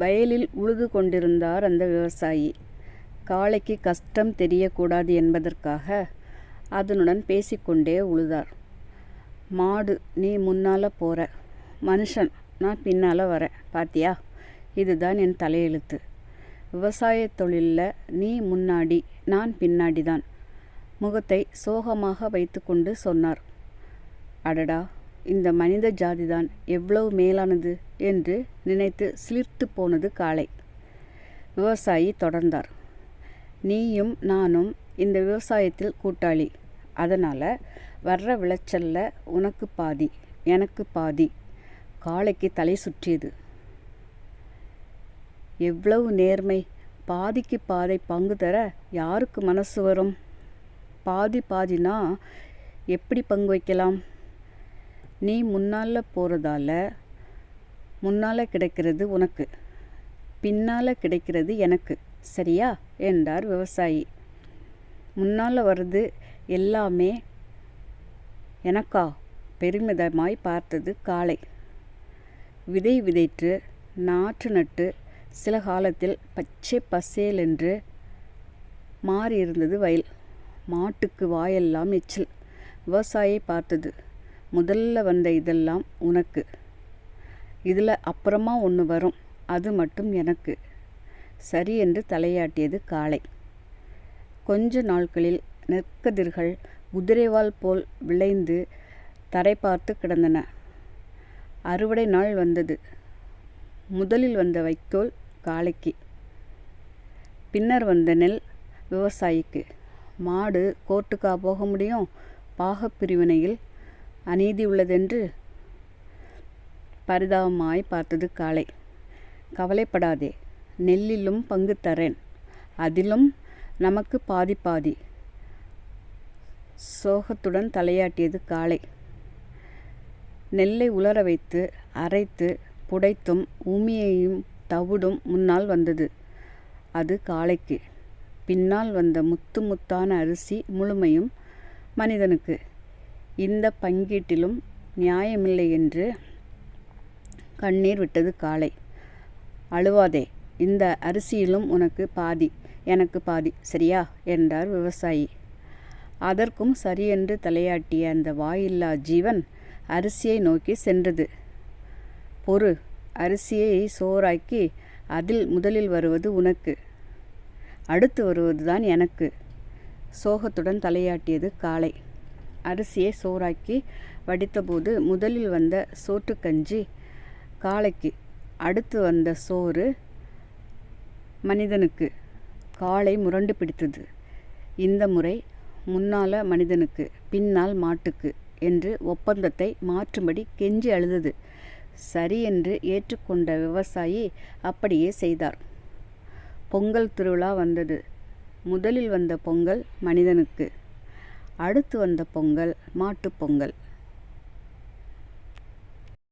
வயலில் உழுது கொண்டிருந்தார் அந்த விவசாயி. காளைக்கு கஷ்டம் தெரியக்கூடாது என்பதற்காக அதனுடன் பேசிக்கொண்டே உழுதார். மாடு நீ முன்னால் போகிற மனுஷன் நான் பின்னால் வரேன் பாத்தியா? இதுதான் என் தலையெழுத்து. விவசாய தொழிலில் நீ முன்னாடி நான் பின்னாடி தான் முகத்தை சோகமாக வைத்துக்கொண்டு சொன்னார். அடடா! இந்த மனித ஜாதிதான் எவ்வளவு மேலானது என்று நினைத்து சிலிர்த்து போனது காளை. விவசாயி தொடர்ந்தார். நீயும் நானும் இந்த விவசாயத்தில் கூட்டாளி. அதனால் வர்ற விளைச்சலில் உனக்கு பாதி எனக்கு பாதி. காளைக்கு தலை சுற்றியது. எவ்வளவு நேர்மை. பாதிக்கு பாதை பங்கு தர யாருக்கு மனசு வரும்? பாதி பாதினா எப்படி பங்கு வைக்கலாம்? நீ முன்னால் போகிறதால முன்னால் கிடைக்கிறது உனக்கு பின்னால் கிடைக்கிறது எனக்கு சரியா? என்றார் விவசாயி. முன்னால் வர்றது எல்லாமே எனக்கா? பெருமிதமாய் பார்த்தது காளை. விதை விதைத்து நாற்று நட்டு சில காலத்தில் பச்சை பசேல் என்று மாறியிருந்தது வயல். மாட்டுக்கு வாயெல்லாம் எச்சில். விவசாயி பார்த்தது முதல்ல வந்த இதெல்லாம் உனக்கு. இதில் அப்புறமா ஒன்று வரும். அது மட்டும் எனக்கு. சரி என்று தலையாட்டியது காளை. கொஞ்ச நாட்களில் நெற்கதிர்கள் குதிரைவால் போல் விளைந்து தரை பார்த்து கிடந்தன. அறுவடை நாள் வந்தது. முதலில் வந்த வைக்கோல் காளைக்கு. பின்னர் வந்த நெல் விவசாயிக்கு. மாடு கோர்ட்டுக்கா போக முடியும்? பாகப்பிரிவினையில் அநீதி உள்ளதென்று பரிதாபமாய் பார்த்தது காளை. கவலைப்படாதே நெல்லிலும் பங்கு தரேன். அதிலும் நமக்கு பாதி பாதி. சோகத்துடன் தலையாட்டியது காளை. நெல்லை உலர வைத்து அரைத்து புடைத்தும் உமியையும் தவிடும் முன்னால் வந்தது. அது காளைக்கு. பின்னால் வந்த முத்து முத்தான அரிசி முழுமையும் மனிதனுக்கு. இந்த பங்கீட்டிலும் நியாயமில்லை என்று கண்ணீர் விட்டது காளை அழுவாதே இந்த அரிசியிலும் உனக்கு பாதி எனக்கு பாதி சரியா? என்றார் விவசாயி. அதற்கும் சரியென்று தலையாட்டிய அந்த வாயில்லா ஜீவன் அரிசியை நோக்கி சென்றது. பொறு அரிசியை சோறாக்கி அதில் முதலில் வருவது உனக்கு அடுத்து வருவதுதான் எனக்கு சோகத்துடன் தலையாட்டியது காளை அரிசியை சோறாக்கி வடித்தபோது முதலில் வந்த சோற்றுக்கஞ்சி காளைக்கு அடுத்து வந்த சோறு மனிதனுக்கு. காளை முரண்டு பிடித்தது. இந்த முறை முன்னால மனிதனுக்கு பின்னால் மாட்டுக்கு என்று ஒப்பந்தத்தை மாற்றும்படி கெஞ்சி அழுதது. சரி என்று ஏற்றுக்கொண்ட விவசாயி அப்படியே செய்தார். பொங்கல் திருவிழா வந்தது. முதலில் வந்த பொங்கல் மனிதனுக்கு. அடுத்து வந்த பொங்கல் மாட்டுப்பொங்கல்